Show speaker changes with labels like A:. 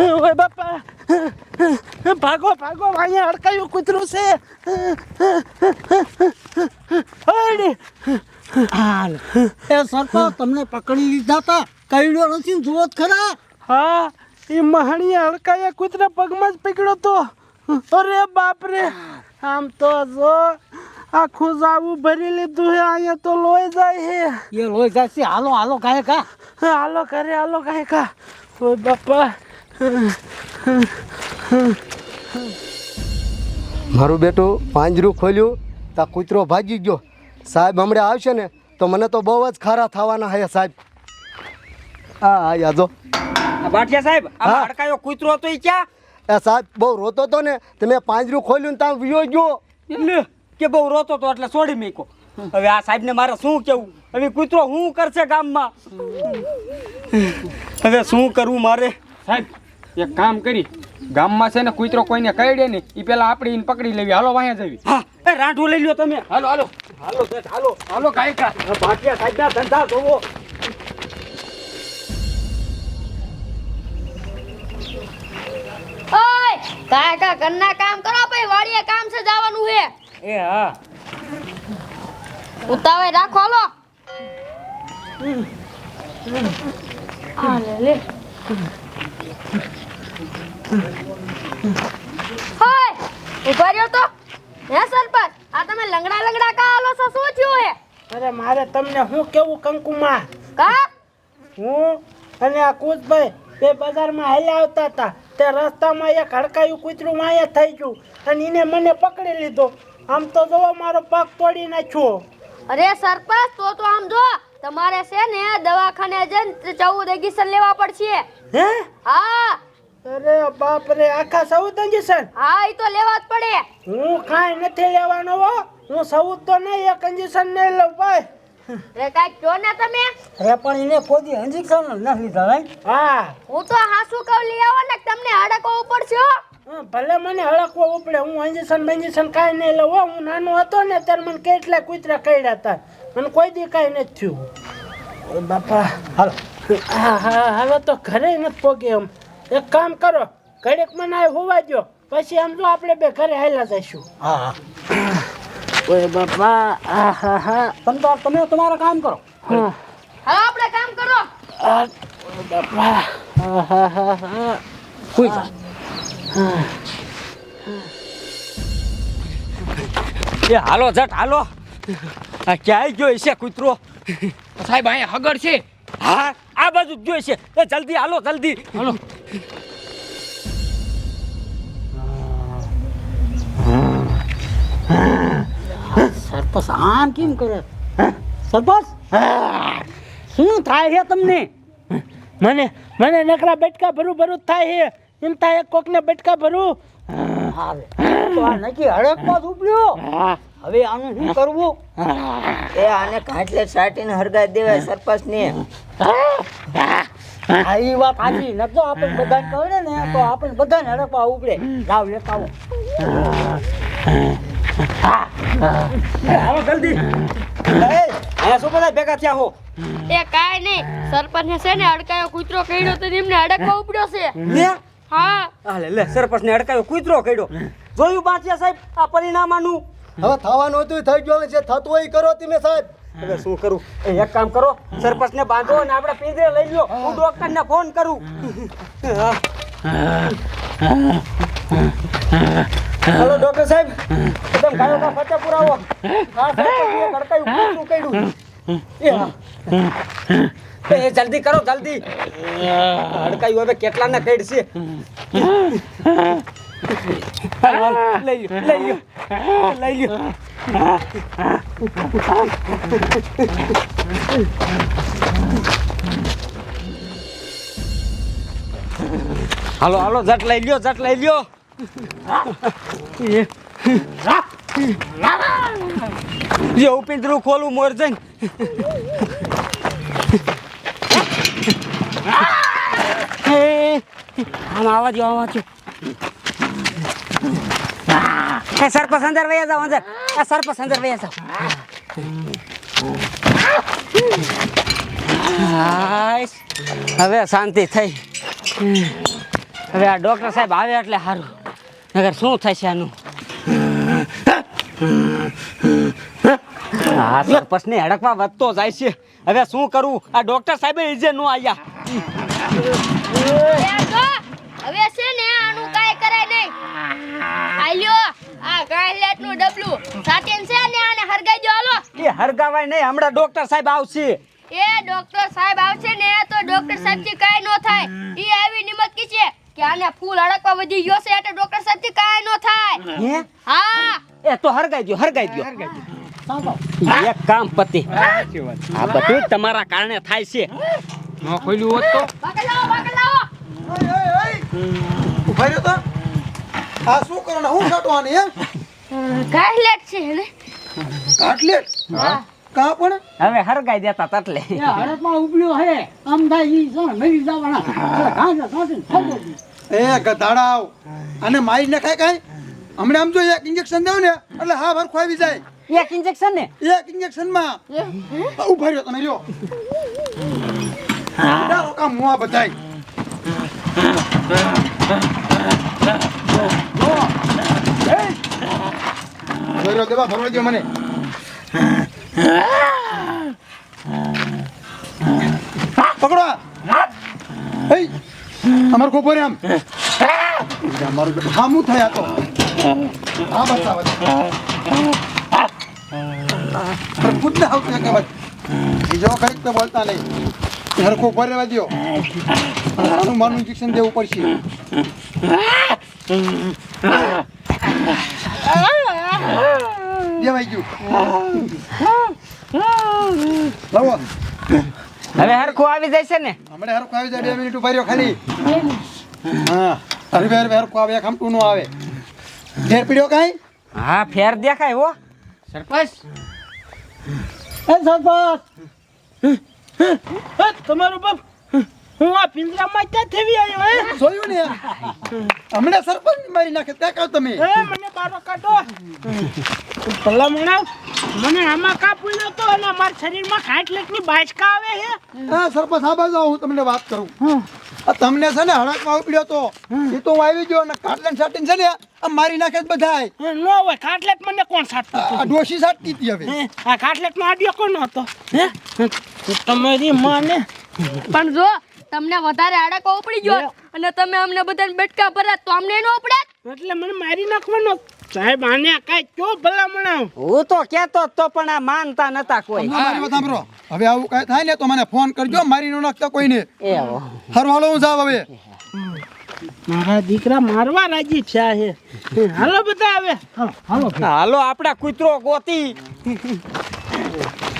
A: ઓય બાપા. ભાગો ભાગો અહીંયા અડકાયું કૂતરું છે.
B: હાલ. એ સરપંચ તમને પકડી લીધા તા? કઈડો નથી જુઓ ખરા.
A: હા એ મહાણી અડકાયા કૂતરા પગમાં જ પકડ્યો તો. અરે બાપ રે આમ તો જો આખું જાવું ભરી લીધું હે અહીંયા તો લોહી જાય હે.
B: એ લોહી જાય છે. હાલો હાલો કાય કા
A: હાલો કરે હાલો કાય કા ઓય બાપા.
C: મારું બેટું પાંજરું ખોલ્યું તો કૂતરો ભાગી ગયો. સાહેબ હમણાં આવશે ને તો મને તો બહુ જ ખારા થવાના હે સાહેબ. હા હા યાદો
D: બાટિયા સાહેબ
C: હા.
D: આ અડકાયો કૂતરો તો ઈ ક્યાં?
C: એ સાહેબ બહુ રોતો તો ને તો મેં પાંજરું ખોલ્યું ને ત્યાં વિયો ગયો.
D: લે કે બહુ રોતો હતો એટલે છોડી મૂક્યો. હવે આ સાહેબને મારે શું કેવું? હવે કૂતરો શું કરશે ગામમાં? હવે શું કરવું મારે?
E: સાહેબ એક કામ કરી ગામમાં છે ને કૂતરો કોઈને કરડે ને એ પેલા આપણે પકડી લેવી. હાલો વાયા જવી.
D: હા એ રાંઠું લઈ લ્યો તમે.
E: હાલો હાલો.
D: હાલો શેઠ, હાલો.
E: હાલો કાંઈ કા
D: આ ભાટિયા સાહેબના ધંધા જોવો.
F: ઓય કાય કા ઘરના કામ કરો ભાઈ વાડીએ કામ છે જવાનું હે
D: એ હા.
F: ઉતાવળ રાખો હાલો. આ લે લે. હોય ઊભા રહ્યો તો. હે સરપંચ આ તમે લંગડા લંગડા કા આલો છો? શું થયું હે?
A: અરે મારે તમને હું કેવું કંકુમાં?
F: કા?
A: હું અને આ કુશભાઈ બે બજારમાં હાલ્યા આવતા હતા. તે રસ્તામાં એક હડકાયું કૂતરું માયા થઈ ગયું અને એને મને પકડી લીધો. આમ તો જોવો મારો પગ તોડી નાખ્યો.
F: અરે સરપંચ તો તો આમ જો તમારે છે ને દવાખાને જઈને ચૌદ એગીસન લેવા પડશે.
A: હે?
F: હા.
A: અરે બાપ રે આખા સૌદ ઇન્જેક્શન
F: હા એ તો લેવા જ પડે.
A: હું કાંઈ નથી લેવાનો હો. હું સૌદ તો નહીં એક ઇન્જેક્શન નહીં લઉં ભાઈ.
F: રે કાંઈક કહો ને તમે.
B: અરે પણ એને કોઈ ઇન્જેક્શન નથી લીધા ભાઈ?
A: હા.
F: હું તો હાસુ કહું લઈ આવો ને તમને હાડકો ઉપર હો.
A: હં, ભલે મને હળકવો ઉપડે હું ઇન્જેક્શન બેન્જેક્શન કાંઈ નહીં લઉં. હું નાનો હતો ને ત્યારે મને કેટલા કૂતરા કર્યા હતા. મને કોઈ દી કાંઈ નથી થયું. બાપા. હાલો. હા હા હવે તો ઘરે નથી પોગે એમ. એક કામ કરો ઘડીક મને આ હોવા દો પછી આમ તો આપણે બે ઘરે હાલા જઈશું.
B: હા હા.
A: ઓય બાપા આ હા હા.
B: તમે તો તમે તમારો કામ કરો.
A: હા.
F: હા આપણે કામ કરો.
A: બાપા હા હા હા હા.
B: કોઈ જા
D: એ હાલો જટ હાલો. આ ક્યાંય ગયો છે કૂતરો?
E: સાહેબ અહીંયા હગર છે.
D: હા આ બાજુ જ ગયો છે એ જલ્દી હાલો જલ્દી.
E: હાલો.
B: સરપંચ આમ કેમ કરે? સરપસ સરપંચ? શું થાય છે તમને?
A: મને મને નકરા બેટકા ભરું ભરું થાય છે. એમ થાય કોકને બેટકા ભરું
B: હાલે તો આ નક્કી હડકમાં જ ઉપડ્યો. હવે આનું શું કરવું?
G: એ આને કાટલે સાટીને હરગાઈ દેવાય સરપંચ ને
B: આ ઈ વાત સાચી. ન તો આપણે બધાને કહે ને તો આપણે બધાને હડકવા ઉપડે. લાવ લેતા આવો
D: હાલો જલ્દી. અહીંયા શું બધા ભેગા થયા હો?
F: એ કાઈ નહીં. સરપંચને છે ને અડકાયો કૂતરો કર્યો તો એમને અડકવા ઉપડ્યો છે.
D: લે.
F: હા.
D: આ લે સરપંચ ને અડકાયો કૂતરો કર્યો. જોયું બાંચ્યા સાહેબ આ પરિણામ આનું
C: હવે થવાનું હતું થઈ ગયું છે થતું હોય કરો તમે સાહેબ.
D: હવે શું કરું? એ એક કામ કરો સરપંચ ને બાંધો અને આપણે પીંજરે લઈ લો હું. ડોક્ટર ને ફોન કરું. હેલો ડોક્ટર સાહેબ. એકદમ ગાયો કા ફતે પુરાવો. હા સાહેબ એ કડકાયું કૂતરું કર્યું. જલ્દી કરો, જલ્દી. હડકાયું, હવે કેટલા ને કઈડ છે હાલો હાલો, જટ લઈ લ્યો, જટ લઈ લ્યો. જે ઉપિંદરું ખોલું, મોર જઈને. આમ આવા જો આવા જો. એ, સરપંચ અંદર વયા જાઓ, અંદર. આ અંદર વયા જાઓ. હવે શાંતિ થઈ. હવે આ ડોક્ટર સાહેબ આવે એટલે સારું. નગર શું થશે આનું? હા સરપંચ ને હડકવા વધતો જાય છે. હવે શું કરું? આ ડોક્ટર સાહેબ ઈજે નો
F: આયા. હવે છે ને આનું કાંઈ કરાય નહીં. આલ્યો આ ગાયલેટનું ડબલું. સાટીન છે ને આને હરગાઈ દો હાલો.
D: એ હરગાવાય નહીં હમણાં ડોક્ટર સાહેબ આવશે.
F: એ ડોક્ટર સાહેબ આવશે ને તો ડોક્ટર સાહેબથી કાઈ નો થાય. ઈ આવી નિમત કી છે કે આને ફૂલ હડકવા વધી ગયો છે એટલે ડોક્ટર સાહેબથી કાય નો થાય.
D: હા એ તો હરગાઈ દો હરગાઈ ગયો એક કામ પતિ આ બધું તમારા કારણે થાય છે
E: ન ખોલ્યું હોત તો
H: ઊભા રહ્યો આ શું કરો ને હું કાટવાની એમ
F: કાટલેટ છે ને
H: કાટલેટ
F: હા
H: કાં પણ
D: હવે હરગાઈ દેતા તટલે
A: હરતમાં ઉબળ્યો હે આમ થાય ઈ છે મરી જવાના.
H: એ ગધાડાવ અને મારી નખાય કાંઈ હમણાં આમ જો એક ઇન્જેક્શન દેવું ને એટલે હા ભર ખોઈ જાય.
D: એક ઇન્જેક્શન ને?
H: એક ઇન્જેક્શનમાં ઊભા રહ્યો તમે રહ્યો ઉડાડો કામ મુઆ બધાય. ઊભા દેવા ભરવા દ્યો મને. પકડો અમાર ખોપો રે આમ. થયા હામું થાય તો. આ અરે ખુદ ને આવતું વાત બીજો કંઈક તો બોલતા નહીં હરખો ઉપર રહેવા દ્યો આનું માનું ઇન્જેક્શન દેવું પડશે દેવાઈ ગયું લાવો
D: હવે હરખું આવી જાય છે ને?
H: હમણાં હરખો આવી જાય, બે મિનિટ ઊભા રહ્યો ખાલી. હા અરે બે હરખું આવે, એક હમટું નું આવે. ફેર પીડ્યો કાંઈ?
D: હા ફેર દેખાય હો.
E: સરપંચ.
A: એ સરપંચ! એ તમારો બાપ હું આ પિંજરામાં ક્યાં થેવી આવ્યો હે?
H: જોયું ને હમણાં સરપંચ મારી નાખે ત્યાં કહો તમે.
A: એ મને બારો કાઢો. પલ્લા મણાવ મને આમાં કા પૂર્યો તો? અને મારા શરીરમાં ખાટ લેટની બાચકા આવે હે
H: હા સરપંચ આ બાજુ હું તમને વાત કરું. આ તમને છે ને હડકમાં ઉપડ્યો તો એ તો હું આવી ગયો ને સાટીને છે ને આમ મારી નાખે બધા બધાય.
A: એ નો હોય ખાટલેટ મને કોણ સાટતું
H: ડોશી સાટતી હતી હવે.
A: હે આ ખાટલેટનો આડિયો કોણ હતો? હે? તમારી માને.
F: પણ જો તમને વધારે આડકો ઉપડી ગયો અને તમે અમને બધાને બેટકા ભરા તો અમને નો ઉપડે?
A: એટલે મને મારી નાખવાનો સાહેબ આને કાંઈ કયો ભલા મણાવ?
D: હું તો કેતો તો પણ આ માનતા નતા કોઈ.
H: મારી વાત સાંભળો. હવે આવું કઈ થાય ને તો મને ફોન કરજો મારી ન નાખતા કોઈને.
D: એવો.
H: હારું હું સાહેબ હવે.
A: મારા દીકરા મારવા રાજી થયા છે. હાલો બધા હવે. હાલો. હાલો
D: હાલો આપડા કૂતરો ગોતી.